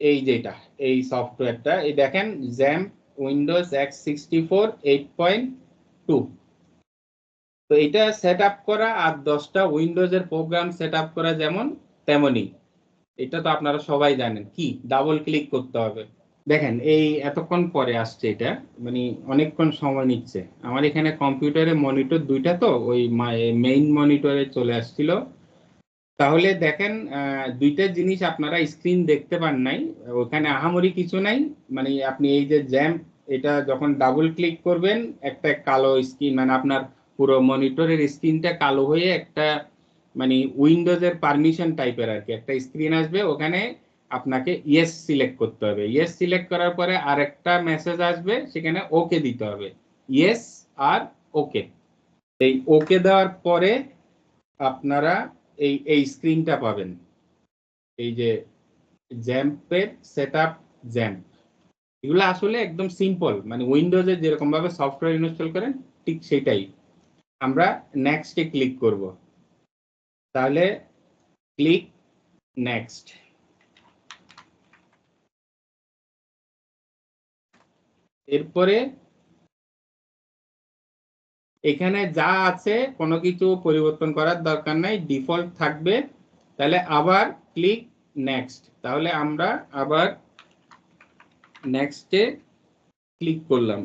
এই যেটা এই সফটওয়্যারটা এই দেখেন XAMPP Windows X sixty four eight point two তো এটা সেট আপ করা আর দশটা উইন্ডোজের প্রোগ্রাম সেট আপ করা যেমন তেমনই। এটা তো আপনারা সবাই জানেন, কি? ডাবল ক্লিক করতে হবে। দেখেন, এই এতক্ষণ পরে আসছে এটা মানে অনেকক্ষণ সময় নিচ্ছে। আমার এখানে কম্পিউটারে মনিটর দুইটা তো, ওই মেইন মনিটরে চলে আসছিল। তাহলে দেখেন দুইটা জিনিস আপনারা স্ক্রিন দেখতে পান নাই, ওখানে আহামরি কিছু নাই। মানে আপনি এই যে জ্যাম, এটা যখন ডাবল ক্লিক করবেন, একটা কালো স্ক্রিন মানে আপনার পুরো মনিটরের স্ক্রিনটা কালো হয়ে একটা মানে উইন্ডোজের পারমিশন টাইপের আর কি একটা স্ক্রিন আসবে। ওখানে আপনাকে ইয়েস সিলেক্ট করতে হবে। ইয়েস সিলেক্ট করার পরে আরেকটা মেসেজ আসবে, সেখানে ওকে দিতে হবে। ইয়েস আর ওকে এই ওকে দেওয়ার পরে আপনারা এই এই স্ক্রিনটা পাবেন। এই যে জ্যাম্পের সেট আপ জ্যাম্প এগুলো আসলে একদম সিম্পল মানে উইন্ডোজে যেরকম ভাবে সফটওয়্যার ইনস্টল করেন, ঠিক সেটাই আমরা নেক্সটে ক্লিক করব। তাহলে ক্লিক নেক্সট এরপরে এখানে যা আছে, কোনো কিছু পরিবর্তন করার দরকার নাই, ডিফল্ট থাকবে। তাহলে আবার ক্লিক নেক্সট। তাহলে আমরা আবার নেক্সটে ক্লিক করলাম।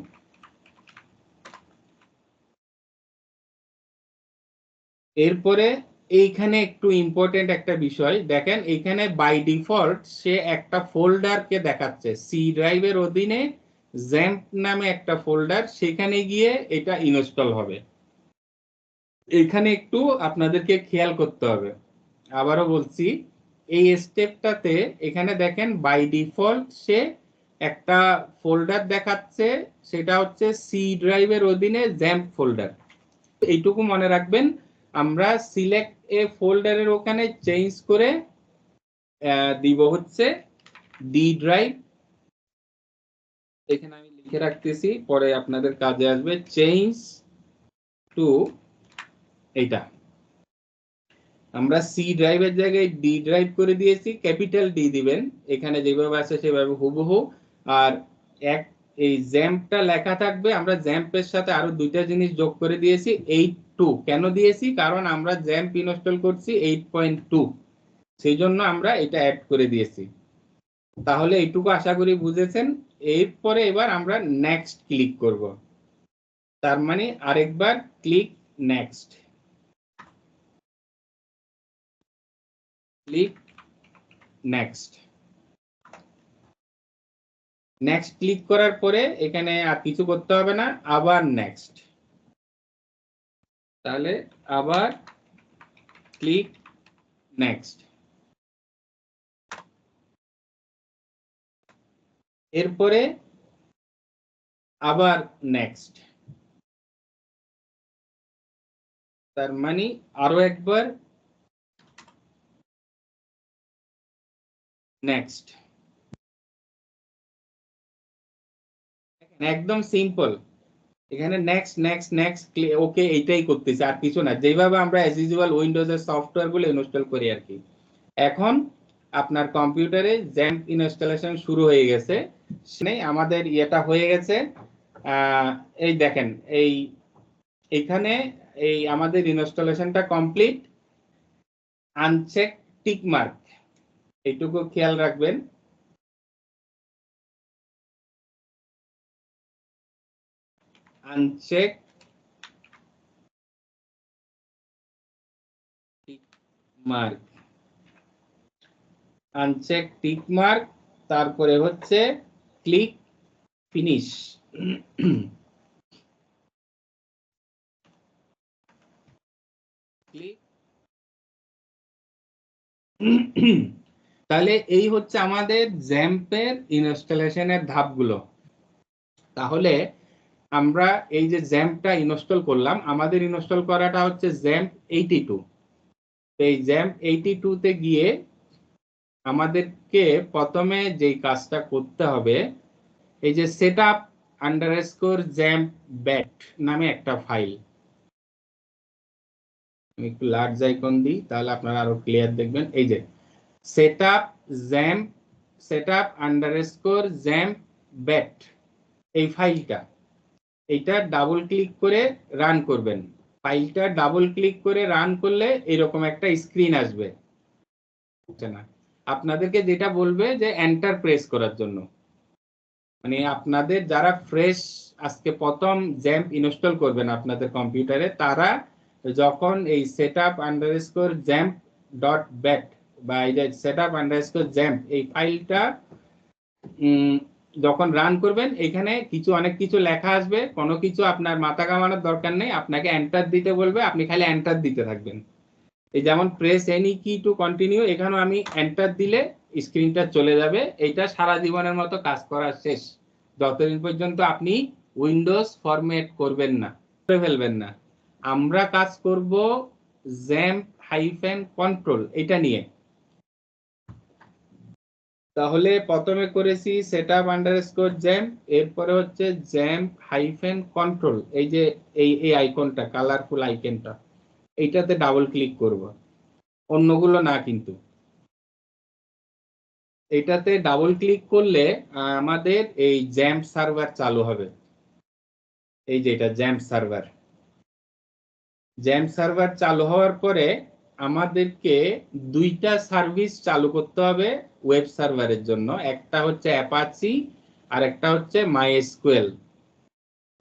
এরপরে এইখানে একটু ইম্পর্টেন্ট একটা বিষয়। দেখেন এখানে বাই ডিফল্ট সে একটা ফোল্ডারকে দেখাচ্ছে। সি ড্রাইভের অধীনে জ্যাম্প নামে একটা ফোল্ডার সেখানে গিয়ে এটা ইনস্টল হবে। এখানে একটু আপনাদেরকে খেয়াল করতে হবে। আবারও বলছি, এই স্টেপটাতে এখানে দেখেন বাই ডিফল্ট সে একটা ফোল্ডার দেখাচ্ছে, সেটা হচ্ছে সি ড্রাইভের অধীনে জ্যাম্প ফোল্ডার এইটুকু মনে রাখবেন, আমরা সিলেক্ট এ ফোল্ডারের ওখানে চেঞ্জ করে দিব হচ্ছে ডি ড্রাইভ এখানে আমি লিখে রাখতেছি, পরে আপনাদের কাজে আসবে চেঞ্জ টু এইটা। আমরা সি ড্রাইভের জায়গায় ডি ড্রাইভ করে দিয়েছি ক্যাপিটাল ডি দিবেন। এখানে যেভাবে আছে সেভাবে হুবহু। আর এক, এই জ্যাম্পটা লেখা থাকবে, আমরা জ্যাম্পের সাথে আরও দুইটা জিনিস যোগ করে দিয়েছি এইট টু কেন দিয়েছি? কারণ আমরা জ্যাম্প ইনস্টল করছি এইট পয়েন্ট টু সেই জন্য আমরা এটা অ্যাড করে দিয়েছি। তাহলে এইটুকু আশা করি বুঝেছেন। এরপরে এবার আমরা নেক্সট ক্লিক করব। তার মানে আরেকবার click next click next next click করার পরে এখানে আর কিছু করতে হবে না, আবার নেক্সট তাহলে আবার ক্লিক নেক্সট এরপরে আবার নেক্সট তার মানে আরও একবার নেক্সট একদম সিম্পল এখানে নেক্সট নেক্সট নেক্সট ওকে এইটাই করতেছি, আর কিছু না। যেভাবে আমরা অ্যাজ ইউজুয়াল উইন্ডোজের সফটওয়্যারগুলো ইনস্টল করি আর কি। এখন আপনার কম্পিউটারে জ্যাম্প ইনস্টলেশন শুরু হয়ে গেছে। আমাদের ইয়েটা হয়ে গেছে। এই দেখেন, এই, এখানে এই আমাদের ইনস্টলেশনটা কমপ্লিট। আনচেক টিক মার্ক, এইটুকু খেয়াল রাখবেন। Uncheck tick mark, uncheck tick mark, তারপরে হচ্ছে ফিনিশ ক্লিক তাহলে এই হচ্ছে আমাদের জ্যাম্পের ইনস্টলেশনের ধাপগুলো। তাহলে আমরা এই যে জ্যাম্পটা ইনস্টল করলাম, আমাদের ইনস্টল করাটা হচ্ছে জ্যাম্প এইটি টু এই জ্যাম্প এইটি টুতে গিয়ে আমাদেরকে প্রথমে যেই কাজটা করতে হবে, এই যে set up underscore XAMPP bat নামে একটা ফাইল একটু লার্জ আইকন দিই, তাহলে আপনারা আরও ক্লিয়ার দেখবেন। এই যে set up XAMPP set up underscore XAMPP bat এই ফাইলটা এইটা ডাবল ক্লিক করে রান করবেন। ফাইলটা ডাবল ক্লিক করে রান করলে এরকম একটা স্ক্রিন আসবে। না? আপনাদেরকে যেটা বলবে যে এন্টার প্রেস করার জন্য। মানে আপনাদের যারা ফ্রেশ আজকে প্রথম জ্যাম্প ইনস্টল করবেন আপনাদের কম্পিউটারে তারা যখন এই set up underscore XAMPP dot bat বা এই যে সেট আপ আন্ডারস্কোর জ্যাম্প এই ফাইলটা যখন রান করবেন, এখানে কিছু অনেক কিছু লেখা আসবে। কোনো কিছু আপনার মাথা কামানোর দরকার নেই। আপনাকে এন্টার দিতে বলবে। আপনি খালি এন্টার দিতে থাকবেন। এই যেমন press any key to continue এখানেও আমি এন্টার দিলে স্ক্রিনটা চলে যাবে। এটা সারা জীবনের মতো কাজ করা শেষ। যতদিন পর্যন্ত আপনি উইন্ডোজ ফরম্যাট করবেন না, করে ফেলবেন না। আমরা কাজ করব জ্যাম্প হাইফেন কন্ট্রোল এটা নিয়ে। তাহলে প্রথমে করেছি সেট আপ আন্ডারস্কোর জ্যাম্প এরপরে হচ্ছে জ্যাম্প হাইফেন কন্ট্রোল এই যে, এই এই আইকনটা কালারফুল আইকনটা এইটাতে ডাবল ক্লিক করব। অন্যগুলো না কিন্তু। এটাতে ডাবল ক্লিক করলে আমাদের এই জ্যাম্প সার্ভার চালু হবে। এই যে এটা জ্যাম্প সার্ভার জ্যাম্প সার্ভার চালু হওয়ার পরে আমাদেরকে দুইটা সার্ভিস চালু করতে হবে ওয়েব সার্ভারের জন্য। একটা হচ্ছে অ্যাপাচি আর একটা হচ্ছে মাইএসকিউএল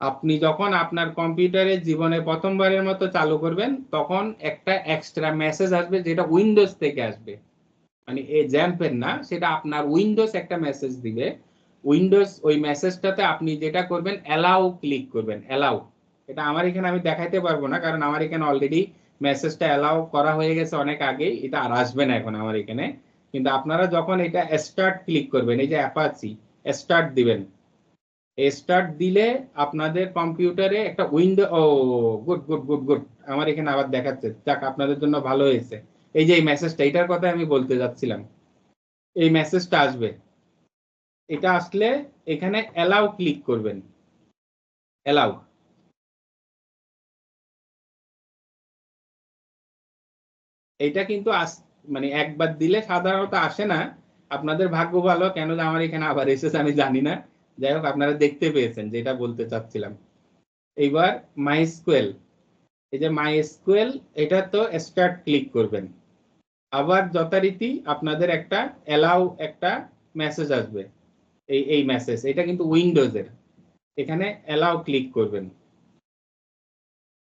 আপনি যখন আপনার কম্পিউটারে জীবনে প্রথমবারের মতো চালু করবেন, তখন একটা এক্সট্রা মেসেজ আসবে যেটা উইন্ডোজ থেকে আসবে। মানে এই জ্যাম্পের না, সেটা আপনার উইন্ডোজ একটা মেসেজ দিবে। উইন্ডোজ ওই মেসেজটাতে আপনি যেটা করবেন অ্যালাউ ক্লিক করবেন অ্যালাউ এটা আমার এখানে আমি দেখাইতে পারব না, কারণ আমার এখানে অলরেডি মেসেজটা অ্যালাউ করা হয়ে গেছে অনেক আগেই, এটা আর আসবে না এখন আমার এখানে। কিন্তু আপনারা যখন এটা স্টার্ট ক্লিক করবেন, এই যে অ্যাপাচি স্টার্ট দিবেন স্টার্ট দিলে আপনাদের কম্পিউটারে একটা উইন্ডো ও গুড গুড গুড গুড আমার এখানে আবার দেখাচ্ছে। যাক, আপনাদের জন্য ভালো হয়েছে। এই যে এই মেসেজটা এটার কথা আমি বলতে যাচ্ছিলাম। এই মেসেজটা আসবে। এটা আসলে এখানে অ্যালাউ ক্লিক করবেন। অ্যালাউ এটা কিন্তু আস মানে একবার দিলে সাধারণত আসে না। আপনাদের ভাগ্য ভালো কেন আমার এখানে আবার এসেছে, আমি জানি না। যাই হোক, আপনারা দেখতে পেয়েছেন যেটা বলতে চাচ্ছিলাম। এইবার মাই স্কুয়েল এই যে মাই স্কুয়েল এটা তো স্টার্ট ক্লিক করবেন। আবার যথারীতি আপনাদের একটা অ্যালাউ একটা মেসেজ আসবে। এই এই মেসেজ এটা কিন্তু উইন্ডোজের এখানে অ্যালাউ ক্লিক করবেন।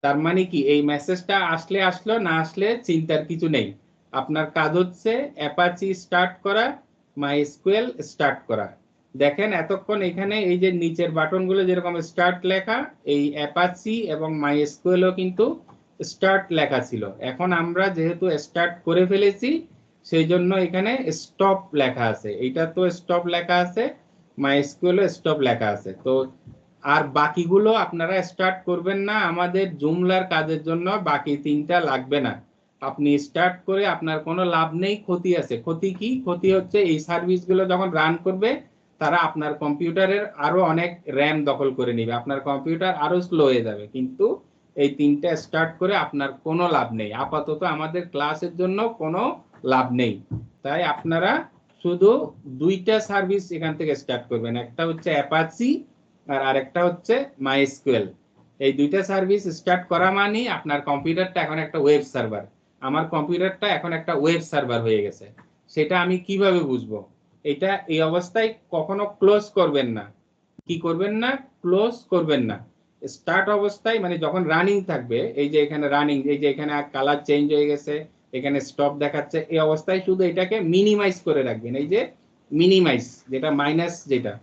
তার মানে কি? এই মেসেজটা আসলে আসলো, না আসলে চিন্তার কিছু নেই। আপনার কাজ হচ্ছে অ্যাপাচি স্টার্ট করা মাই স্কুয়েল স্টার্ট করা। দেখেন এতক্ষণ এখানে এই যে নিচের বাটনগুলো যেরকম স্টার্ট লেখা, এই অ্যাপাচি এবং মাই স্কুয়েলও কিন্তু স্টার্ট লেখা ছিল। এখন আমরা যেহেতু স্টার্ট করে ফেলেছি সেই জন্য এখানে স্টপ লেখা আছে। এইটা তো স্টপ লেখা আছে মাই স্কুয়েলও স্টপ লেখা আছে। তো আর বাকিগুলো আপনারা স্টার্ট করবেন না, আমাদের জুমলার কাজের জন্য বাকি তিনটা লাগবে না। আপনি স্টার্ট করে আপনার কোনো লাভ নেই, ক্ষতি আছে। ক্ষতি কি? ক্ষতি হচ্ছে এই সার্ভিসগুলো যখন রান করবে তারা আপনার কম্পিউটারের আরও অনেক র্যাম দখল করে নেবে। আপনার কম্পিউটার আরও স্লো হয়ে যাবে। কিন্তু এই তিনটা স্টার্ট করে আপনার কোনো লাভ নেই। আপাতত আমাদের ক্লাসের জন্য কোনো লাভ নেই। তাই আপনারা শুধু দুইটা সার্ভিস এখান থেকে স্টার্ট করবেন। একটা হচ্ছে অ্যাপাচি আর আরেকটা হচ্ছে মাইস্কুয়েল এই দুইটা সার্ভিস স্টার্ট করা মানে আপনার কম্পিউটারটা এখন একটা ওয়েব সার্ভার আমার কম্পিউটারটা এখন একটা ওয়েব সার্ভার হয়ে গেছে। সেটা আমি কীভাবে বুঝব? এটা এই অবস্থায় কখনো ক্লোজ করবেন না। কি করবেন না? ক্লোজ করবেন না। স্টার্ট অবস্থায় মানে যখন রানিং থাকবে, এই যে এখানে রানিং এই যে এখানে কালার চেঞ্জ হয়ে গেছে, এখানে স্টপ দেখাচ্ছে, এই অবস্থায় শুধু এটাকে মিনিমাইজ করে রাখবেন। এই যে মিনিমাইজ যেটা মাইনাস যেটা,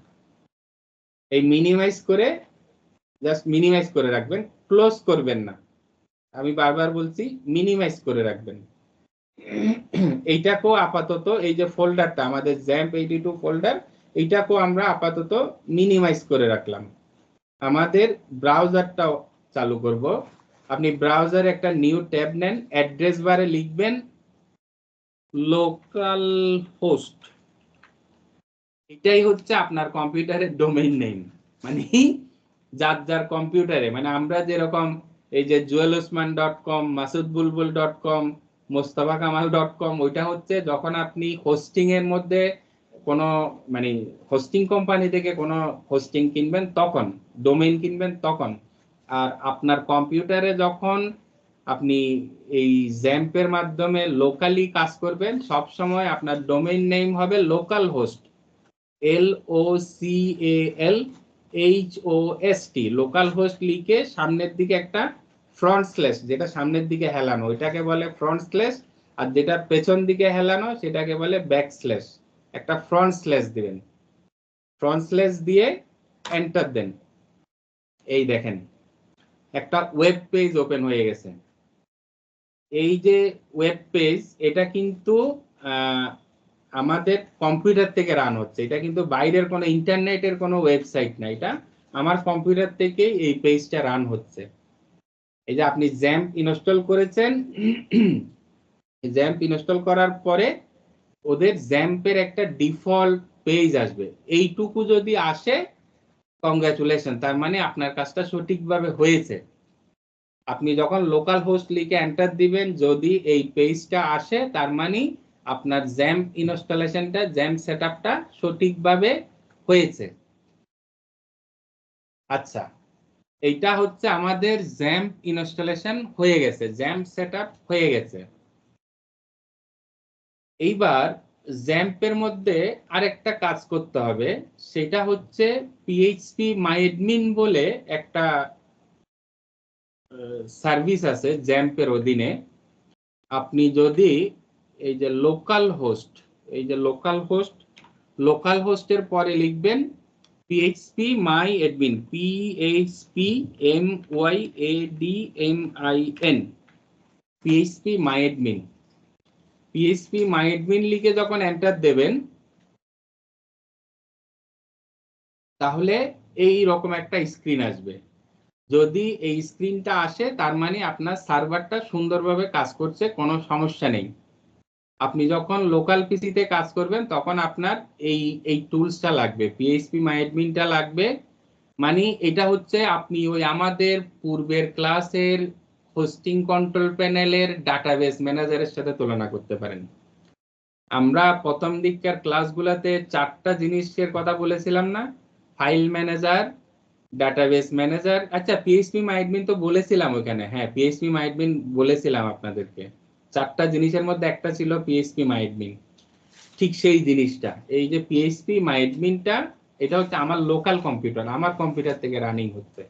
এই মিনিমাইজ করে জাস্ট মিনিমাইজ করে রাখবেন। ক্লোজ করবেন না। আমি বারবার বলছি মিনিমাইজ করে রাখবেন। এইটাকেও আপাতত এই যে ফোল্ডারটা আমাদের জ্যাম্প এইটি টু ফোল্ডার এইটাকেও আমরা আপাতত মিনিমাইজ করে রাখলাম। আমাদের ব্রাউজারটাও চালু করব। আপনি ব্রাউজারে একটা নিউ ট্যাব নেন অ্যাড্রেস বারে লিখবেন লোকাল হোস্ট এটাই হচ্ছে আপনার কম্পিউটারের ডোমেইন নেম মানে যার যার কম্পিউটারে মানে আমরা যেরকম এই যে Jewel Osman dot com Masud Bulbul dot com Mostafa Kamal dot com ওইটা হচ্ছে যখন আপনি হোস্টিং এর মধ্যে কোনো মানে হোস্টিং কোম্পানি থেকে কোনো হোস্টিং কিনবেন তখন ডোমেইন কিনবেন তখন। আর আপনার কম্পিউটারে যখন আপনি এই জ্যাম্পের মাধ্যমে লোকালি কাজ করবেন, সব সময় আপনার ডোমেইন নেম হবে local host L O C L H O S T local host লিখে সামনের দিকে একটা ফ্রন্ট স্লেস যেটা সামনের দিকে হেলানো ওইটাকে বলে ফ্রন্ট স্লেস আর যেটা পেছন দিকে হেলানো, সেটাকে বলে ব্যাক স্লেস একটা ফ্রন্ট স্লেস দিবেন। ফ্রন্ট স্লেস দিয়ে এন্টার দেন। এই দেখেন, একটা ওয়েব পেজ ওপেন হয়ে গেছে। এই যে ওয়েব পেজ এটা কিন্তু আমাদের কম্পিউটার থেকে রান হচ্ছে। এটা কিন্তু বাইরের কোনো ইন্টারনেটের কোনো ওয়েবসাইট না, এটা আমার কম্পিউটার থেকেই এই পেজটা রান হচ্ছে। এই যে আপনি জ্যাম্প ইনস্টল করেছেন, জ্যাম্প ইনস্টল করার পরে ওদের জ্যাম্পের একটা ডিফল্ট পেজ আসবে। এইটুকু যদি আসে কংগ্রাচুলেশন তার মানে আপনার কাজটা সঠিকভাবে হয়েছে। আপনি যখন লোকাল হোস্ট লিখে এন্টার দিবেন, যদি এই পেজটা আসে, তার মানে আপনার জ্যাম্প ইনস্টলেশনটা, জ্যাম্প সেট আপটা সঠিকভাবে হয়েছে। আচ্ছা এইটা হচ্ছে আমাদের জ্যাম্প ইনস্টলেশন হয়ে গেছে জ্যাম্প সেটআপ হয়ে গেছে। এইবার জ্যাম্পের মধ্যে আরেকটা কাজ করতে হবে, সেটা হচ্ছে পিএইচপি মাইডমিন বলে একটা সার্ভিস আছে জ্যাম্পের অধীনে। আপনি যদি এই যে লোকাল হোস্ট এই যে লোকাল হোস্ট লোকাল হোস্টের পরে লিখবেন PHP my admin PHP M Y A D M I N PHP my admin PHP my admin লিখে যখন এন্টার দেবেন, তাহলে এই রকম একটা স্ক্রিন আসবে। যদি এই স্ক্রিনটা আসে, তার মানে আপনার সার্ভারটা সুন্দরভাবে কাজ করছে, কোনো সমস্যা নেই। আপনি যখন লোকাল পিসিতে কাজ করবেন, তখন আপনার এই এই টুলসটা লাগবে পিএইচপি মাইডমিনটা লাগবে। মানে এটা হচ্ছে আপনি ওই আমাদের পূর্বের ক্লাসের হোস্টিং কন্ট্রোল প্যানেলের ডাটাবেস ম্যানেজারের সাথে তুলনা করতে পারেন। আমরা প্রথম দিককার ক্লাসগুলোতে চারটা জিনিসের কথা বলেছিলাম না? ফাইল ম্যানেজার ডাটাবেস ম্যানেজার আচ্ছা পিএইচপি মাইডমিন তো বলেছিলাম ওখানে হ্যাঁ পিএইচপি মাইডমিন বলেছিলাম আপনাদেরকে। চারটা জিনিসের মধ্যে একটা ছিল পিএইচপি মাইডমিন ঠিক সেই জিনিসটা। এই যে পিএইচপি মাইডমিনটা এটা হচ্ছে আমার লোকাল কম্পিউটার আমার কম্পিউটার থেকে রানিং হচ্ছে।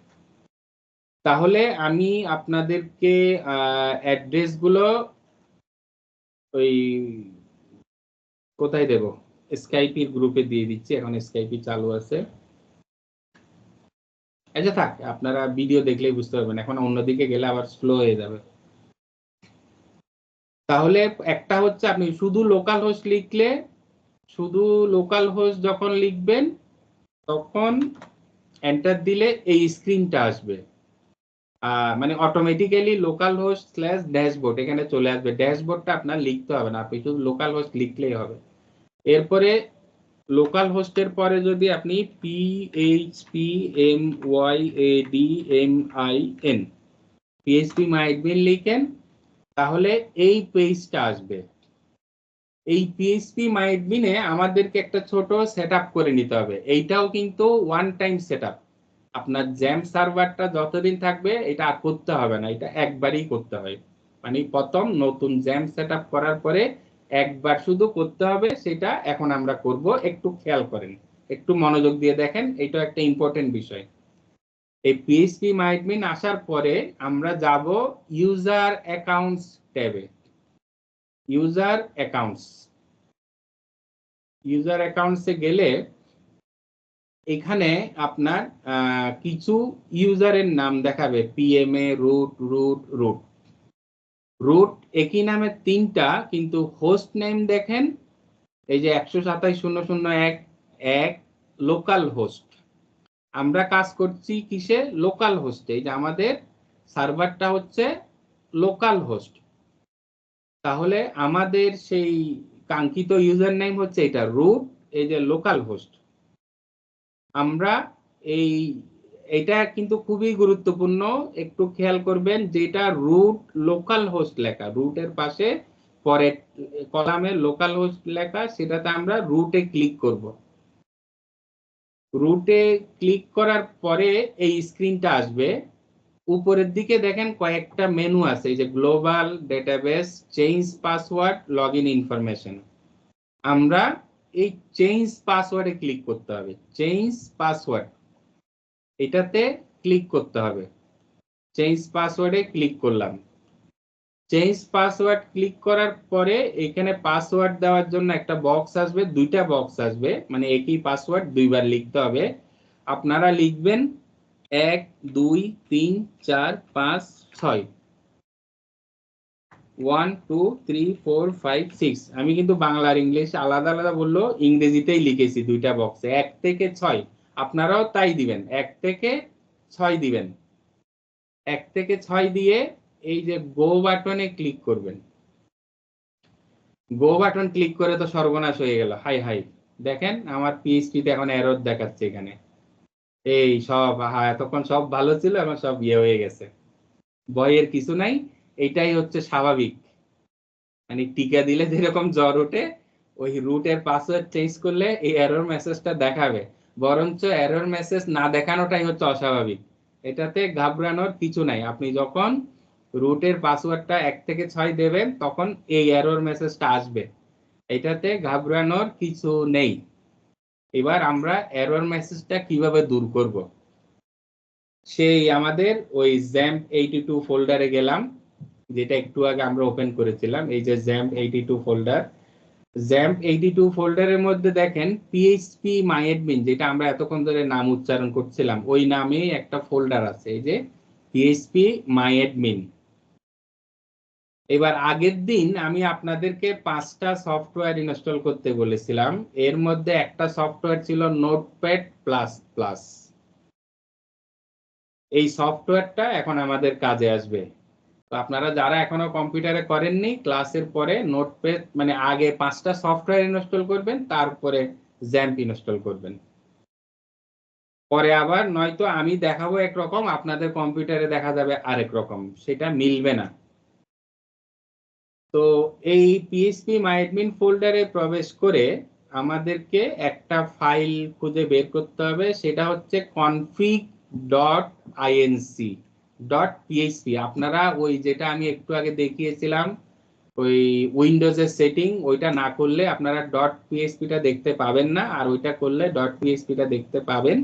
তাহলে আমি আপনাদেরকে অ্যাড্রেসগুলো ওই কোথায় দেব? স্কাইপির গ্রুপে দিয়ে দিচ্ছি, এখন স্কাইপি চালু আছে। আচ্ছা থাক, আপনারা ভিডিও দেখলেই বুঝতে পারবেন, এখন অন্যদিকে গেলে আবার স্লো হয়ে যাবে। তাহলে একটা হচ্ছে আপনি শুধু লোকাল হোস্ট লিখলে, শুধু লোকাল হোস্ট যখন লিখবেন, তখন এন্টার দিলে এই স্ক্রিনটা আসবে। মানে automatically local host slash dashboard এখানে চলে আসবে। ড্যাশবোর্ডটা আপনার লিখতে হবে না, আপনি শুধু লোকাল হোস্ট লিখলেই হবে। এরপরে লোকাল হোস্টের পরে যদি আপনি P H P M Y A D M I N phpMyAdmin লিখেন তাহলে এই পেজটা আসবে। এই পিএইচপি মাইডমিনে আমাদেরকে একটা ছোট সেটআপ করে নিতে হবে। এইটাও কিন্তু ওয়ান টাইম সেটআপ আপনার জ্যাম সার্ভারটা যতদিন থাকবে, এটা আর করতে হবে না, এটা একবারই করতে হয়। মানে প্রথম নতুন জ্যাম সেটআপ করার পরে একবার শুধু করতে হবে, সেটা এখন আমরা করব। একটু খেয়াল করেন, একটু মনোযোগ দিয়ে দেখেন এটা একটা ইম্পর্টেন্ট বিষয়। এই পিএইচপি মাইডমিন আসার পরে আমরা যাব ইউজার অ্যাকাউন্টস ট্যাবে। ইউজার অ্যাকাউন্টস ইউজার অ্যাকাউন্টসে গেলে এখানে আপনার কিছু ইউজারের নাম দেখাবে। PMA root root root root একই নামে তিনটা, কিন্তু হোস্ট নেম দেখেন, এই যে একশো সাতাশ শূন্য শূন্য এক এক লোকাল হোস্ট আমরা কাজ করছি কিসে? লোকাল হোস্টে এই যে আমাদের সার্ভারটা হচ্ছে লোকাল হোস্ট তাহলে আমাদের সেই কাঙ্ক্ষিত ইউজার নেম হচ্ছে এটা রুট এই যে লোকাল হোস্ট আমরা এই, এটা কিন্তু খুবই গুরুত্বপূর্ণ। একটু খেয়াল করবেন, যেটা রুট লোকাল হোস্ট লেখা রুটের পাশে পরের কলামে লোকাল হোস্ট লেখা, সেটাতে আমরা রুটে ক্লিক করব। রুটে ক্লিক করার পরে এই স্ক্রিনটা আসবে। উপরের দিকে দেখেন কয়েকটা মেনু আছে, এই যে global database change password log in information আমরা এই চেঞ্জ পাসওয়ার্ডে ক্লিক করতে হবে। চেঞ্জ পাসওয়ার্ড এটাতে ক্লিক করতে হবে। চেঞ্জ পাসওয়ার্ডে ক্লিক করলাম। চেঞ্জ পাসওয়ার্ড ক্লিক করার পরে এখানে পাসওয়ার্ড দেওয়ার জন্য একটা বক্স আসবে, দুইটা বক্স আসবে মানে একই পাসওয়ার্ড দুইবার লিখতে হবে। আপনারা লিখবেন এক, দুই, তিন, চার, পাঁচ, ছয়। One two three four five six আমি কিন্তু বাংলা আর ইংলিশ আলাদা আলাদা বলল, ইংরেজিতেই লিখেছি দুইটা বক্সে এক থেকে ছয়। আপনারাও তাই দিবেন। এক থেকে ছয় দিবেন। এক থেকে ছয় দিয়ে এই যে গো বাটনে ক্লিক করবেন। গো বাটন ক্লিক করে তো সর্বনাশ হয়ে গেল। হাই হাই। দেখেন আমার পিএইচপিতে এখন এরর দেখাচ্ছে এখানে। এই সব হ্যাঁ এতক্ষণ সব ভালো ছিল, এখন সব ইয়ে হয়ে গেছে। ভয়ের কিছু নাই, এটাই হচ্ছে স্বাভাবিক। মানে টিকা দিলে যেরকম জ্বর ওঠে, ওই রুটের পাসওয়ার্ড চেঞ্জ করলে এই এরর মেসেজটা দেখাবে। বরঞ্চ এরর মেসেজ না দেখানোটাই হচ্ছে অস্বাভাবিক। এটাতে ঘাবড়ানোর কিছু নাই। আপনি যখন রুটের পাসওয়ার্ডটা এক থেকে ছয় দেবেন, তখন এই এরর মেসেজটা আসবে। এটাতে ঘাবড়ানোর কিছু নেই। এবার আমরা এরর মেসেজটা কীভাবে দূর করব? সেই আমাদের ওই জ্যাম্প এইটি টু ফোল্ডারে গেলাম, যেটা একটু আগে আমরা ওপেন করেছিলাম, এই যে XAMPP eighty two folder XAMPP eighty two ফোল্ডারের মধ্যে দেখেন পিএইচপি মাইএডমিন যেটা আমরা এতক্ষণ ধরে নাম উচ্চারণ করছিলাম, ওই নামেই একটা ফোল্ডার আছে, এই যে পিএইচপি মাইএডমিন এবার আগের দিন আমি আপনাদেরকে পাঁচটা সফটওয়্যার ইনস্টল করতে বলেছিলাম। এর মধ্যে একটা সফটওয়্যার ছিল নোটপ্যাড প্লাস প্লাস এই সফটওয়্যারটা এখন আমাদের কাজে আসবে। তো আপনারা যারা এখনও কম্পিউটারে করেননি, ক্লাসের পরে নোটপ্যাড মানে আগে পাঁচটা সফটওয়্যার ইনস্টল করবেন, তারপরে জ্যাম্প ইনস্টল করবেন। পরে আবার নয়তো আমি দেখাবো একরকম, আপনাদের কম্পিউটারে দেখা যাবে আরেক রকম, সেটা মিলবে না। তো এই পিএইচপি মাইডমিন ফোল্ডারে প্রবেশ করে আমাদেরকে একটা ফাইল খুঁজে বের করতে হবে, সেটা হচ্ছে config dot INC dot PHP আপনারা ওই যেটা আমি একটু আগে দেখিয়েছিলাম, ওই উইন্ডোজের সেটিং ওইটা না করলে আপনারা. ডট পিএইচপিটা দেখতে পাবেন না, আর ওইটা করলে. ডট পিএইচপিটা দেখতে পাবেন।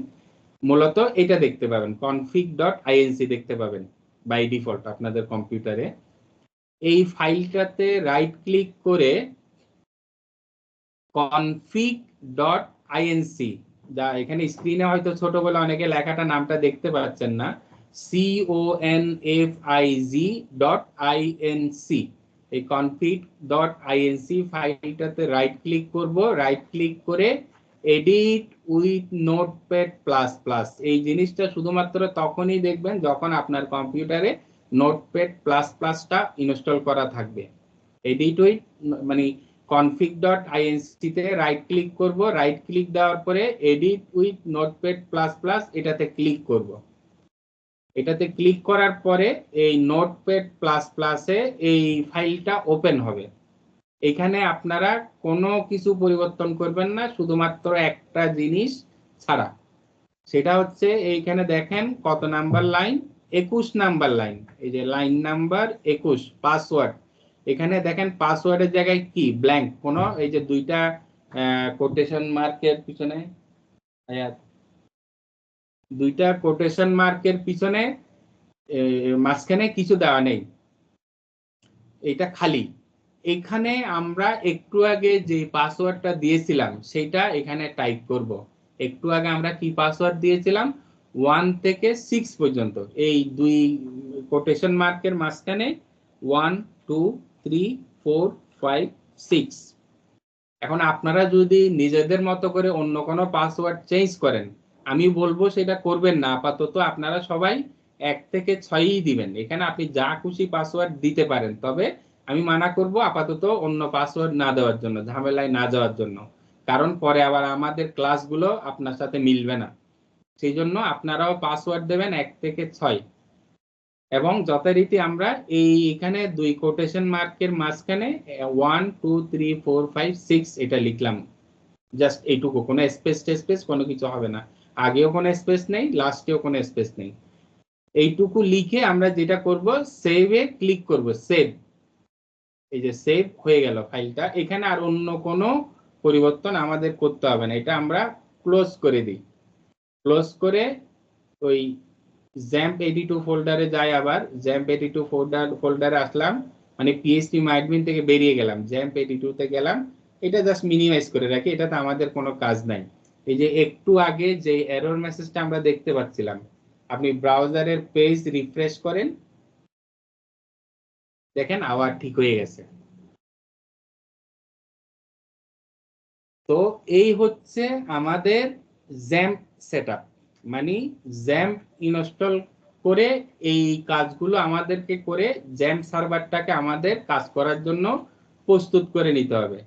মূলত এটা দেখতে পাবেন কনফিগ ডট আইএনসি দেখতে পাবেন বাই ডিফল্ট আপনাদের কম্পিউটারে এই ফাইলটাতে রাইট ক্লিক করে config ডট আইএনসি যা এখানে স্ক্রিনে হয়তো ছোট বলে অনেকে লেখাটা নামটা দেখতে পাচ্ছেন না C O N F I G dot INC এই config ডট আইএনসি ফাইলটাতে রাইট ক্লিক করব রাইট ক্লিক করে edit with notepad plus plus এই জিনিসটা শুধুমাত্র তখনই দেখবেন যখন আপনার কম্পিউটারে নোটপ্যাড প্লাস প্লাসটা ইনস্টল করা থাকবে। এডিট উইথ মানে config ডট তে রাইট ক্লিক করব। রাইট ক্লিক দেওয়ার পরে edit with notepad plus plus এটাতে ক্লিক করব। এটাতে ক্লিক করার পরে এই নোটপ্যাড প্লাস প্লাসে এই ফাইলটা ওপেন হবে। এখানে আপনারা কোনো কিছু পরিবর্তন করবেন না, শুধুমাত্র একটা জিনিস ছাড়া। সেটা হচ্ছে এইখানে দেখেন কত নাম্বার লাইন একুশ নাম্বার লাইন এই যে লাইন নাম্বার একুশ পাসওয়ার্ড। এখানে দেখেন পাসওয়ার্ডের জায়গায় কি? ব্ল্যাঙ্ক। কোন এই যে দুইটা কোটেশন মার্কের পিছনে দুইটা কোটেশন মার্কের পিছনে মাঝখানে কিছু দেওয়া নেই। এটা খালি। এখানে আমরা একটু আগে যে পাসওয়ার্ডটা দিয়েছিলাম সেটা এখানে টাইপ করব। একটু আগে আমরা কি পাসওয়ার্ড দিয়েছিলাম? ওয়ান থেকে সিক্স পর্যন্ত। এই দুই কোটেশন মার্কের মাঝখানে one, two, three, four, five, six. এখন আপনারা যদি নিজেদের মতো করে অন্য কোনো পাসওয়ার্ড চেঞ্জ করেন, আমি বলব সেটা করবেন না। আপাতত আপনারা সবাই এক থেকে ছয়ই দিবেন। এখানে আপনি যা খুশি পাসওয়ার্ড দিতে পারেন, তবে আমি মানা করব আপাতত অন্য পাসওয়ার্ড না দেওয়ার জন্য, ঝামেলায় না যাওয়ার জন্য। কারণ পরে আবার আমাদের ক্লাসগুলো আপনার সাথে মিলবে না। সেই জন্য আপনারাও পাসওয়ার্ড দেবেন এক থেকে ছয়। এবং যথারীতি আমরা এই এখানে দুই কোটেশন মার্কের মাঝখানে one two three four five six এটা লিখলাম। জাস্ট এইটুকু, কোনো স্পেস টেস্পেস কোনো কিছু হবে না। আগেও কোনো স্পেস নেই লাস্টেও কোনো স্পেস নেই। এইটুকু লিখে আমরা যেটা করব সেভে ক্লিক করব সেভ এই যে সেভ হয়ে গেল ফাইলটা। এখানে আর অন্য কোনো পরিবর্তন আমাদের করতে হবে না। এটা আমরা ক্লোজ করে দিই। ক্লোজ করে ওই জ্যাম্প এডি টু ফোল্ডারে যাই আবার জ্যাম্প এডি টু ফোল্ডার ফোল্ডারে আসলাম মানে পিএইচপি মাইডমিন থেকে বেরিয়ে গেলাম জ্যাম্প এডি টুতে গেলাম, এটা জাস্ট মিনিমাইজ করে রাখি, এটাতে আমাদের কোনো কাজ নাই। এই যে একটু আগে যে এরর মেসেজটা আমরা দেখতে পাচ্ছিলাম, আপনি ব্রাউজারের পেজ রিফ্রেশ করেন, দেখেন আবার ঠিক হয়ে গেছে। তো এই হচ্ছে আমাদের জ্যাম্প সেটআপ মানে জ্যাম্প ইনস্টল করে এই কাজগুলো আমাদেরকে করে জ্যাম্প সার্ভারটাকে আমাদের কাজ করার জন্য প্রস্তুত করে নিতে হবে।